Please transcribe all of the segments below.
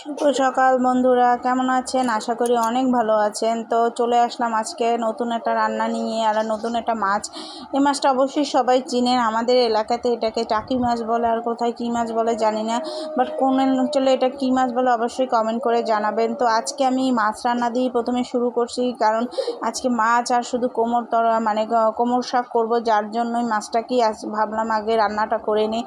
শুভ সকাল বন্ধুরা, কেমন আছেন? আশা করি অনেক ভালো আছেন। তো চলে আসলাম আজকে নতুন একটা রান্না নিয়ে আর নতুন একটা মাছ। এই মাছটা অবশ্যই সবাই চিনেন। আমাদের এলাকাতে এটাকে টাকি মাছ বলে আর কোথায় কী মাছ বলে জানি না। বাট কোন অঞ্চলে এটা কী মাছ বলে অবশ্যই কমেন্ট করে জানাবেন। তো আজকে আমি মাছ রান্না দিয়ে প্রথমে শুরু করছি। কারণ আজকে মাছ আর শুধু কোমর তর মানে কোমর শাক করব, যার জন্যই মাছটাকেই আজ ভাবলাম আগে রান্নাটা করে নিই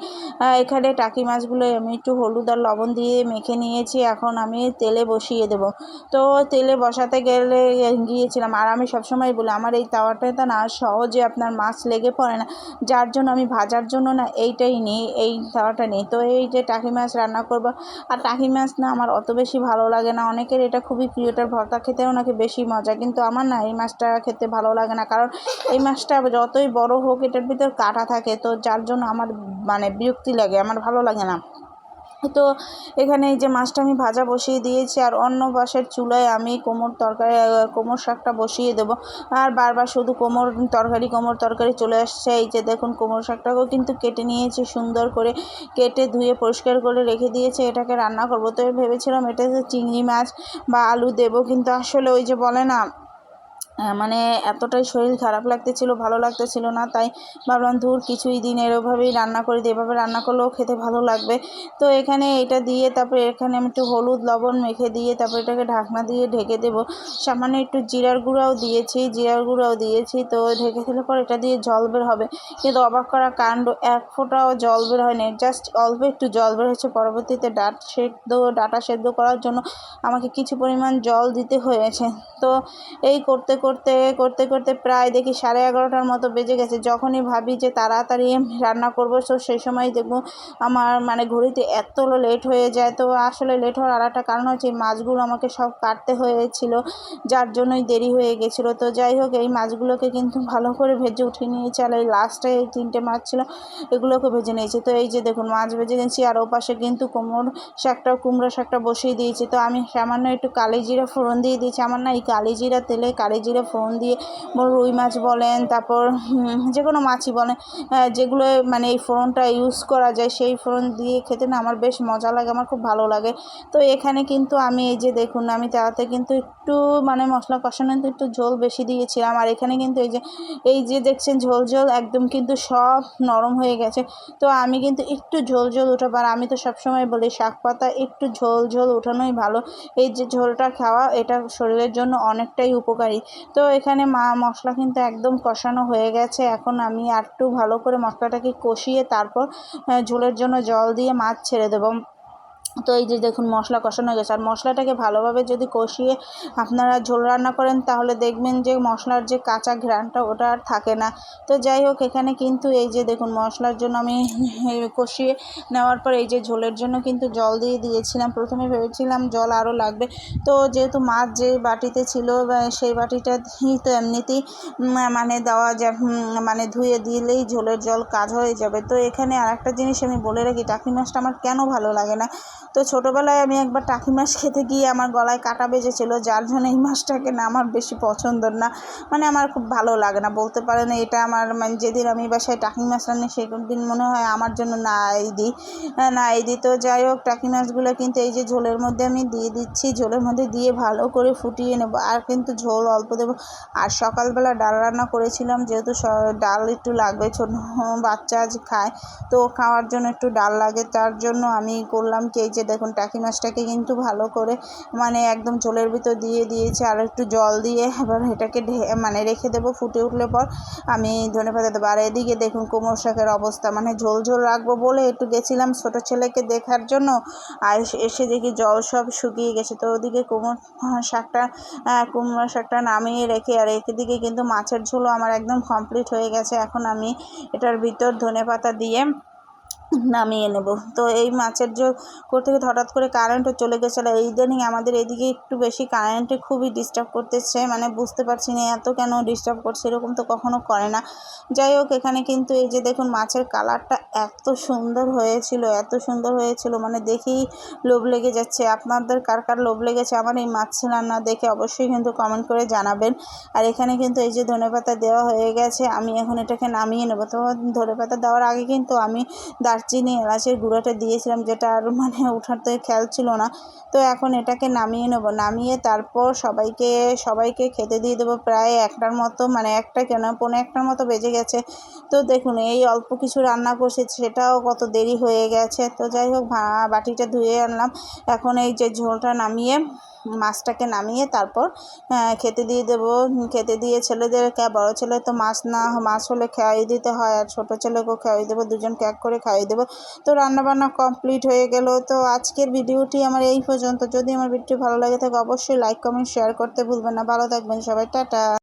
এখানে টাকি মাছগুলো আমি একটু হলুদ আর লবণ দিয়ে মেখে নিয়েছি। এখন আমি তেলে বসিয়ে দেব। তো তেলে বসাতে গেলে গিয়েছিলাম আর আমি সবসময় বলি, আমার এই তাওয়াটাতে না সহজে আপনার মাছ লেগে পড়ে না। যার জন্য আমি ভাজার জন্য না এইটাই নিই, এই তাওয়াটা নিই। তো এই যে টাকি মাছ রান্না করব, আর টাকি মাছ না আমার অত বেশি ভালো লাগে না। অনেকের এটা খুবই প্রিয়, এটার ভর্তা খেতেও নাকি বেশি মজা, কিন্তু আমার না এই মাছটা খেতে ভালো লাগে না। কারণ এই মাছটা যতই বড় হোক, এটার ভিতর কাটা থাকে, তো যার জন্য আমার মানে বিরক্তি লাগে, আমার ভালো লাগে না। তো এখানে এই যে মাছটা আমি ভাজা বসিয়ে দিয়েছি, আর অন্য পাশের চুলায় আমি কোমর তরকারি কোমর শাকটা বসিয়ে দেবো। আর বারবার শুধু কোমর তরকারি কোমর তরকারি চলে আসছে। এই যে দেখুন কোমর শাকটাকেও কিন্তু কেটে নিয়েছি সুন্দর করে। কেটে ধুয়ে পরিষ্কার করে রেখে দিয়েছে, এটাকে রান্না করব। তো ভেবেছিলাম এটাতে চিংড়ি মাছ বা আলু দেবো, কিন্তু আসলে ওই যে বলে না মানে এতটাই শরীর খারাপ লাগতেছিল, ভালো লাগতেছিল না, তাই ভাবলাম ধুর কিছুই দিন এরভাবেই রান্না করে দিই, এভাবে রান্না করলেও খেতে ভালো লাগবে। তো এখানে এটা দিয়ে তারপরে এখানে আমি একটু হলুদ লবণ মেখে দিয়ে তারপরে এটাকে ঢাকনা দিয়ে ঢেকে দেবো। সামান্য একটু জিরার গুঁড়াও দিয়েছি, জিরার গুঁড়াও দিয়েছি, তো ঢেকে দিলে পর এটা দিয়ে জল বের হবে। কিন্তু অবাক করা কাণ্ড, এক ফোঁটাও জল বের হয়নি জাস্ট অল্প একটু জল বের হয়েছে। পরবর্তীতে ডাট সেদ্ধ, ডাটা সেদ্ধ করার জন্য আমাকে কিছু পরিমাণ জল দিতে হয়েছে। তো এই করতে করতে করতে করতে প্রায় দেখি সাড়ে এগারোটার মতো বেজে গেছে। যখনই ভাবি যে তাড়াতাড়ি রান্না করব তো সেই সময় দেখব আমার মানে ঘড়িতে এত লেট হয়ে যায়। তো আসলে লেট হওয়ার আর একটা কারণ হচ্ছে এই মাছগুলো আমাকে সব কাটতে হয়েছিল, যার জন্যই দেরি হয়ে গেছিল। তো যাই হোক, এই মাছগুলোকে কিন্তু ভালো করে ভেজে উঠিয়ে নিয়েছি। আর এই লাস্টে এই তিনটে মাছ ছিল, এগুলোকে ভেজে নিয়েছি। তো এই যে দেখুন, মাছ ভেজে নিয়েছি, আর ওপাশে কিন্তু কোমর শাকটা কুমড়ো শাকটা বসিয়ে দিয়েছি। তো আমি সামান্য একটু কালি জিরা ফোড়ন দিয়ে দিয়েছি। আমার না এই কালি জিরা তেলে কালি ফোড়ন দিয়ে রুই মাছ বলেন, তারপর যে কোনো মাছই বলেন যেগুলো মানে এই ফোড়নটা ইউজ করা যায়, সেই ফোড়ন দিয়ে খেতে না আমার বেশ মজা লাগে, আমার খুব ভালো লাগে। তো এখানে কিন্তু আমি এই যে দেখুন, আমি তাতে কিন্তু একটু মানে মশলা কষানোতে একটু ঝোল বেশি দিয়েছিলাম। আর এখানে কিন্তু এই যে এই যে দেখছেন ঝোল ঝোল একদম কিন্তু সব নরম হয়ে গেছে। তো আমি কিন্তু একটু ঝোল ঝোল উঠাবো, আর আমি তো সবসময় বলি শাক পাতা একটু ঝোল ঝোল উঠানোই ভালো। এই যে ঝোলটা খাওয়া, এটা শরীরের জন্য অনেকটাই উপকারী। তো এখানে মা, মশলা কিন্তু একদম কষানো হয়ে গেছে। এখন আমি আর একটু ভালো করে মশলাটাকে কষিয়ে তারপর ঝোলের জন্য জল দিয়ে মাছ ছেড়ে দেবো। তো এই যে দেখুন মশলা কষানো গেছে। আর মশলাটাকে ভালোভাবে যদি কষিয়ে আপনারা ঝোল রান্না করেন, তাহলে দেখবেন যে মশলার যে কাঁচা ঘ্রাণটা ওটা আর থাকে না। তো যাই হোক, এখানে কিন্তু এই যে দেখুন মশলার জন্য আমি কষিয়ে নেওয়ার পর এই যে ঝোলের জন্য কিন্তু জল দিয়ে দিয়েছিলাম। প্রথমে ভেবেছিলাম জল আরও লাগবে। তো যেহেতু মাছ যে বাটিতে ছিল সেই বাটিটা তো এমনিতেই মানে দেওয়া যা মানে ধুয়ে দিলেই ঝোলের জল কাজ হয়ে যাবে। তো এখানে আর একটা জিনিস আমি বলে রাখি টাকি মাছটা আমার কেন ভালো লাগে না? তো ছোটোবেলায় আমি একবার টাকি মাছ খেতে গিয়ে আমার গলায় কাটা বেজেছিল যার জন্য এই মাছটাকে না আমার বেশি পছন্দ না। মানে আমার খুব ভালো লাগে না বলতে পারেন এটা আমার মানে যেদিন আমি বাসায় টাকি মাছ রান্নি সেই দিন মনে হয় আমার জন্য না এই দিই আহ, না এই দিই তো যাই হোক টাকি মাছগুলো কিন্তু এই যে ঝোলের মধ্যে আমি দিয়ে দিচ্ছি ঝোলের মধ্যে দিয়ে ভালো করে ফুটিয়ে নেব। আর কিন্তু ঝোল অল্প দেবো। আর সকালবেলা ডাল রান্না করেছিলাম যেহেতু ডাল একটু লাগবে ছোটো বাচ্চা আজ খায় তো খাওয়ার জন্য একটু ডাল লাগে। তার জন্য আমি করলাম কি এই যে দেখুন, টাকি মাছটাকে কিন্তু ভালো করে মানে একদম ঝোলের ভিতর দিয়ে দিয়েছি, আর একটু জল দিয়ে এবার এটাকে মানে রেখে দেবো। ফুটে উঠলে পর আমি ধনে পাতা দেবো। আর এদিকে দেখুন কোমর শাকের অবস্থা মানে ঝোল ঝোল রাখব বলে একটু গেছিলাম ছোটো ছেলেকে দেখার জন্য, আর এসে- দেখি জল সব শুকিয়ে গেছে। তো ওদিকে কোমর শাকটা কুমড়ো শাকটা নামিয়ে রেখে, আর এদিকে কিন্তু মাছের ঝোলও আমার একদম কমপ্লিট হয়ে গেছে। এখন আমি এটার ভিতর ধনে পাতা দিয়ে নামিয়ে নেব। তো এই মাছের ঝোল করতে হঠাৎ করে কারেন্টও চলে গেছিল। এই ইদানিং আমাদের এদিকে একটু বেশি কারেন্টে খুবই ডিস্টার্ব করতেছে। মানে বুঝতে পারছি না এত কেন ডিস্টার্ব করছে, এরকম তো কখনো করে না। যাই হোক, এখানে কিন্তু এই যে দেখুন, মাছের কালারটা এত সুন্দর হয়েছিল, এত সুন্দর হয়েছিল। মানে দেখেই লোভ লেগে যাচ্ছে। আপনাদের কার কার লোভ লেগেছে আমার এই মাছ রান্না দেখে অবশ্যই কিন্তু কমেন্ট করে জানাবেন। আর এখানে কিন্তু এই যে ধনেপাতা দেওয়া হয়ে গেছে, আমি এখন এটাকে নামিয়ে নেব। তো ধনেপাতা দেওয়ার আগে কিন্তু আমি দারচিনি এলাচের গুঁড়োটা দিয়েছিলাম যেটা আর মানে ওঠাতে খেয়াল ছিল না। তো এখন এটাকে নামিয়ে নেব। নামিয়ে তারপর সবাইকে সবাইকে খেতে দিয়ে দেবো। প্রায় একটার মতো মানে একটা কেন, পৌনে একটার মতো বেজে গেছে। তো দেখুন, এই অল্প কিছু রান্না করছি, সেটাও কত দেরি হয়ে গেছে। তো যাই হোক বাটিটা ধুয়ে আনলাম। এখন এই যে ঝোলটা নামিয়ে মাছটাকে নামিয়ে তারপর খেতে দিয়ে দেবো। খেতে দিয়ে ছেলেদেরকে বড় ছেলে তো মাছ না, মাছ হলে খাইয়ে দিতে হয়, আর ছোটো ছেলেকেও খাইয়ে দেবো, দুজনকে এক করে খাইয়ে দেবো। তো রান্নাবান্না কমপ্লিট হয়ে গেল। তো আজকের ভিডিওটি আমার এই পর্যন্ত। যদি আমার ভিডিওটি ভালো লাগে থাকে, অবশ্যই লাইক কমেন্ট শেয়ার করতে ভুলবেন না। ভালো থাকবেন সবাই। টাটা।